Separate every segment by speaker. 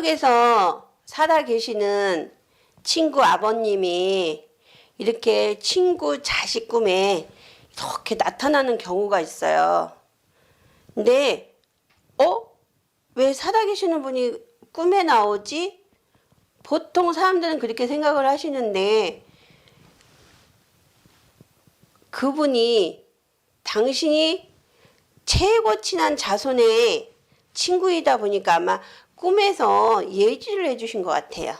Speaker 1: 속에서 살아 계시는 친구 아버님이 이렇게 친구 자식 꿈에 이렇게 나타나는 경우가 있어요. 근데 어? 왜 살아 계시는 분이 꿈에 나오지? 보통 사람들은 그렇게 생각을 하시는데 그분이 당신이 최고 친한 자손의 친구이다 보니까 아마 꿈에서 예지를 해주신 것 같아요.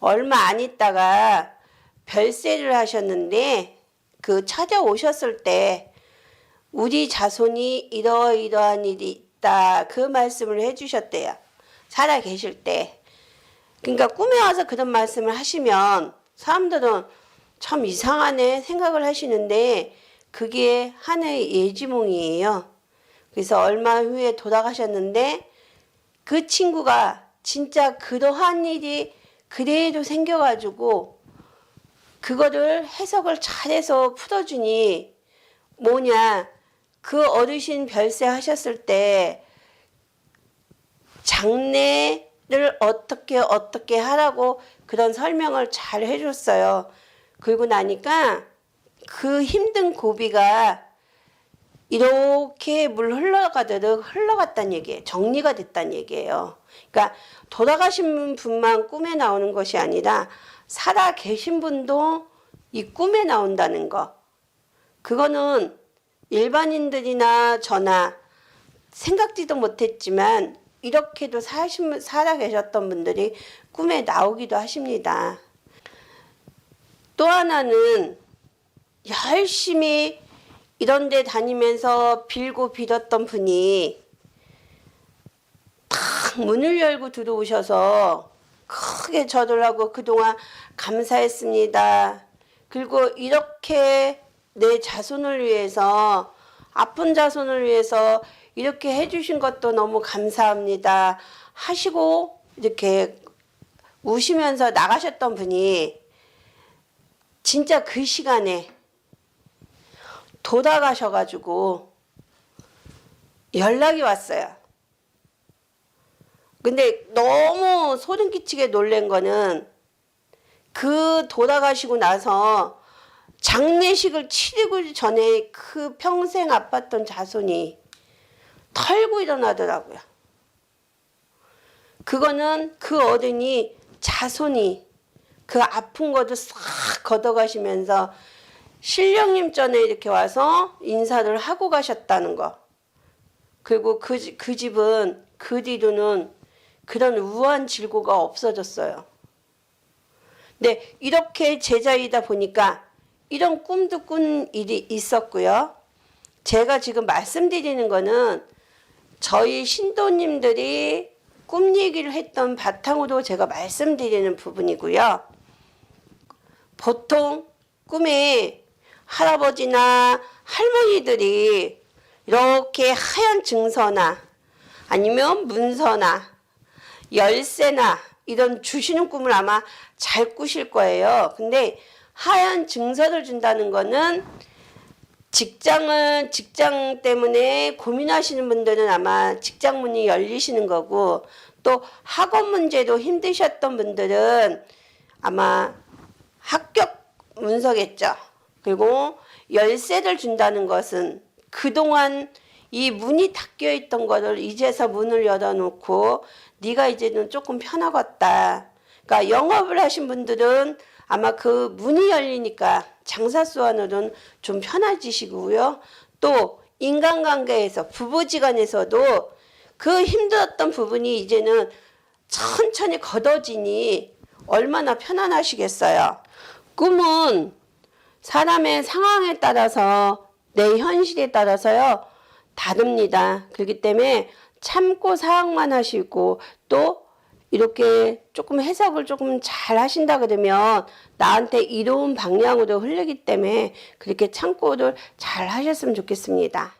Speaker 1: 얼마 안 있다가 별세를 하셨는데 그 찾아오셨을 때 우리 자손이 이러이러한 일이 있다 그 말씀을 해주셨대요. 살아 계실 때. 그러니까 꿈에 와서 그런 말씀을 하시면 사람들은 참 이상하네 생각을 하시는데 그게 하나의 예지몽이에요. 그래서 얼마 후에 돌아가셨는데 그 친구가 진짜 그러한 일이 그대로 생겨가지고 그거를 해석을 잘해서 풀어주니 뭐냐 그 어르신 별세 하셨을 때 장례를 어떻게 어떻게 하라고 그런 설명을 잘 해줬어요. 그리고 나니까 그 힘든 고비가 이렇게 물 흘러가도록 흘러갔다는 얘기예요. 정리가 됐다는 얘기예요. 그러니까 돌아가신 분만 꿈에 나오는 것이 아니라 살아 계신 분도 이 꿈에 나온다는 거. 그거는 일반인들이나 저나 생각지도 못했지만 이렇게도 사신, 살아 계셨던 분들이 꿈에 나오기도 하십니다. 또 하나는 열심히 이런 데 다니면서 빌고 빌었던 분이 탁 문을 열고 들어오셔서 크게 절을 하고 그동안 감사했습니다. 그리고 이렇게 내 자손을 위해서 아픈 자손을 위해서 이렇게 해주신 것도 너무 감사합니다. 하시고 이렇게 우시면서 나가셨던 분이 진짜 그 시간에 돌아가셔가지고 연락이 왔어요. 근데 너무 소름 끼치게 놀란 거는 그 돌아가시고 나서 장례식을 치르고 전에 그 평생 아팠던 자손이 털고 일어나더라고요. 그거는 그 어른이 자손이 그 아픈 것도 싹 걷어가시면서 신령님 전에 이렇게 와서 인사를 하고 가셨다는 거. 그리고 그, 집- 그 집은 그 뒤로는 그런 우한 질고가 없어졌어요. 근데 이렇게 제자이다 보니까 이런 꿈도 꾼 일이 있었고요. 제가 지금 말씀드리는 거는 저희 신도님들이 꿈 얘기를 했던 바탕으로 제가 말씀드리는 부분이고요. 보통 꿈에 할아버지나 할머니들이 이렇게 하얀 증서나 아니면 문서나 열쇠나 이런 주시는 꿈을 아마 잘 꾸실 거예요. 근데 하얀 증서를 준다는 거는 직장은 직장 때문에 고민하시는 분들은 아마 직장 문이 열리시는 거고 또 학업 문제도 힘드셨던 분들은 아마 합격 문서겠죠. 그리고 열쇠를 준다는 것은 그동안 이 문이 닫혀 있던 거를 이제서 문을 열어놓고 네가 이제는 조금 편하겠다. 그러니까 영업을 하신 분들은 아마 그 문이 열리니까 장사 수완으로는 좀 편해지시고요. 또 인간관계에서 부부지간에서도 그 힘들었던 부분이 이제는 천천히 걷어지니 얼마나 편안하시겠어요. 꿈은 사람의 상황에 따라서 내 현실에 따라서요 다릅니다. 그렇기 때문에 참고 사항만 하시고 또 이렇게 조금 해석을 조금 잘 하신다 그러면 나한테 이로운 방향으로 흐르기 때문에 그렇게 참고를 잘 하셨으면 좋겠습니다.